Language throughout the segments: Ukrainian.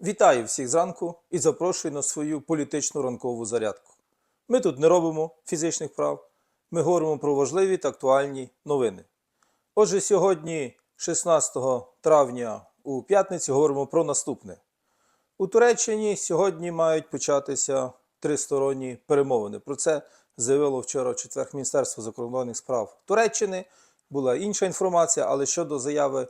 Вітаю всіх зранку і запрошую на свою політичну ранкову зарядку. Ми тут не робимо фізичних прав, ми говоримо про важливі та актуальні новини. Отже, сьогодні, 16 травня у п'ятницю, говоримо про наступне. У Туреччині сьогодні мають початися тристоронні перемовини. Про це заявило вчора в четвер Міністерство закордонних справ Туреччини. Була інша інформація, але щодо заяви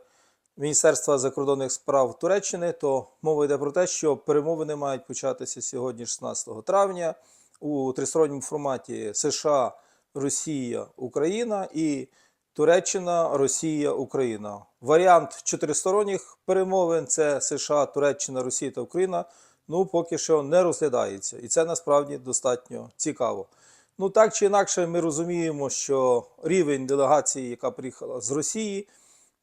Міністерства закордонних справ Туреччини, то мова йде про те, що перемовини мають початися сьогодні, 16 травня, у тристоронньому форматі США, Росія, Україна і Туреччина, Росія, Україна. Варіант чотиристоронніх перемовин це США, Туреччина, Росія та Україна. Ну, поки що не розглядається, і це насправді достатньо цікаво. Ну так чи інакше, ми розуміємо, що рівень делегації, яка приїхала з Росії,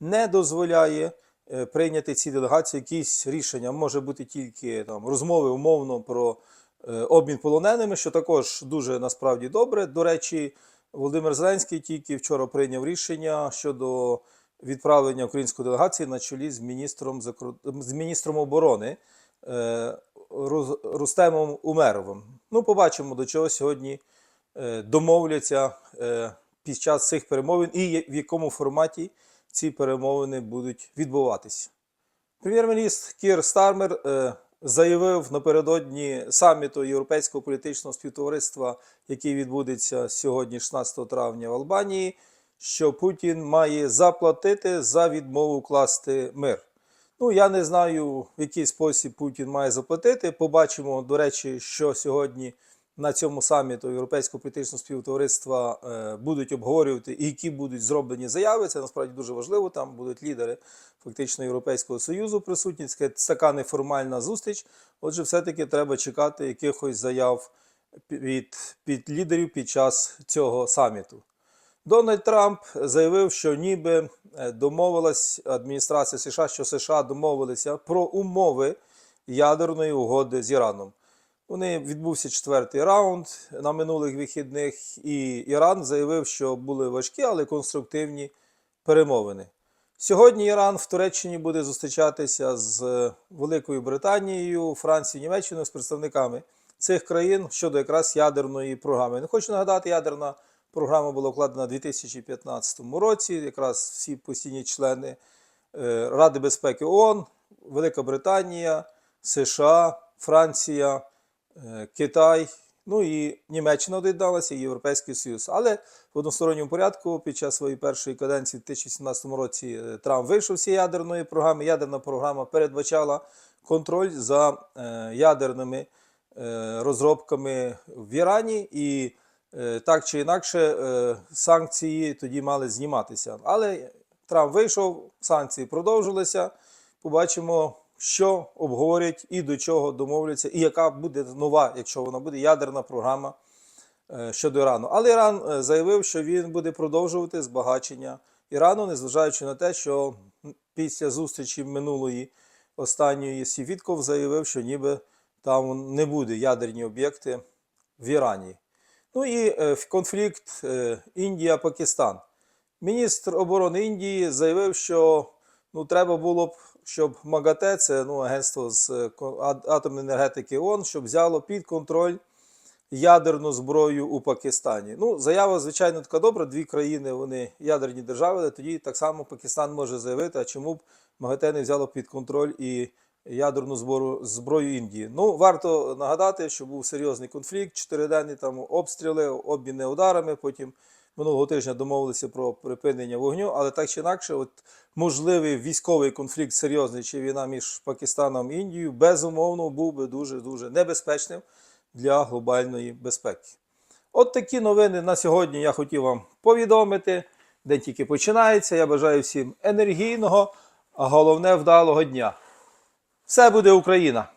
не дозволяє е, прийняти ці делегації якісь рішення. Може бути тільки там розмови умовно про е, обмін полоненими, що також дуже насправді добре. До речі, Володимир Зеленський тільки вчора прийняв рішення щодо відправлення української делегації на чолі з міністром з міністром оборони е, Рустемом Умеровим. Ну, побачимо, до чого сьогодні домовляться під час цих перемовин і в якому форматі ці перемовини будуть відбуватися. Прем'єр-міністр Кір Стармер е, заявив напередодні саміту Європейського політичного співтовариства, який відбудеться сьогодні, 16 травня в Албанії, що Путін має заплатити за відмову укласти мир. Ну, я не знаю, в який спосіб Путін має заплатити. Побачимо, до речі, що сьогодні на цьому саміту Європейського політичного співтовариства е, будуть обговорювати і які будуть зроблені заяви. Це насправді дуже важливо. Там будуть лідери фактично Європейського Союзу присутні. Це така неформальна зустріч. Отже, все-таки треба чекати якихось заяв від, від лідерів під час цього саміту. Дональд Трамп заявив, що ніби е, домовилась адміністрація США, що США домовилися про умови ядерної угоди з Іраном. Вони відбувся четвертий раунд на минулих вихідних, і Іран заявив, що були важкі, але конструктивні перемовини. Сьогодні Іран в Туреччині буде зустрічатися з е, Великою Британією, Францією, Німеччиною з представниками цих країн щодо якраз ядерної програми. Не хочу нагадати, ядерна програма була вкладена у 2015 році. Якраз всі постійні члени е, Ради безпеки ООН, Велика Британія, США, Франція, Китай, ну і Німеччина доєдналася, і Європейський Союз. Але в односторонньому порядку під час своєї першої каденції в 2017 році е, Трамп вийшов з ядерної програми. Ядерна програма передбачала контроль за е, ядерними е, розробками в Ірані, і е, так чи інакше е, санкції тоді мали зніматися. Але Трамп вийшов, санкції продовжилися. Побачимо, що обговорять і до чого домовляться, і яка буде нова, якщо вона буде ядерна програма е, щодо Ірану. Але Іран е, заявив, що він буде продовжувати збагачення Ірану, незважаючи на те, що після зустрічі минулої останньої Сівітков заявив, що ніби там не буде ядерні об'єкти в Ірані. Ну і е, конфлікт Індія-Пакистан. Міністр оборони Індії заявив, що ну, треба було б, щоб МАГАТЕ, це ну, агентство з е, атомної енергетики ООН, щоб взяло під контроль ядерну зброю у Пакистані. Ну, заява, звичайно, така добра. Дві країни вони ядерні держави, але тоді так само Пакистан може заявити, а чому б МАГАТЕ не взяло під контроль і ядерну збору, зброю Індії. Ну, варто нагадати, що був серйозний конфлікт, чотириденні там обстріли, обміни ударами. Потім минулого тижня домовилися про припинення вогню, але так чи інакше, от можливий військовий конфлікт серйозний чи війна між Пакистаном і Індією, безумовно, був би дуже дуже небезпечним для глобальної безпеки. От такі новини на сьогодні я хотів вам повідомити. День тільки починається. Я бажаю всім енергійного, а головне вдалого дня. Все буде Україна!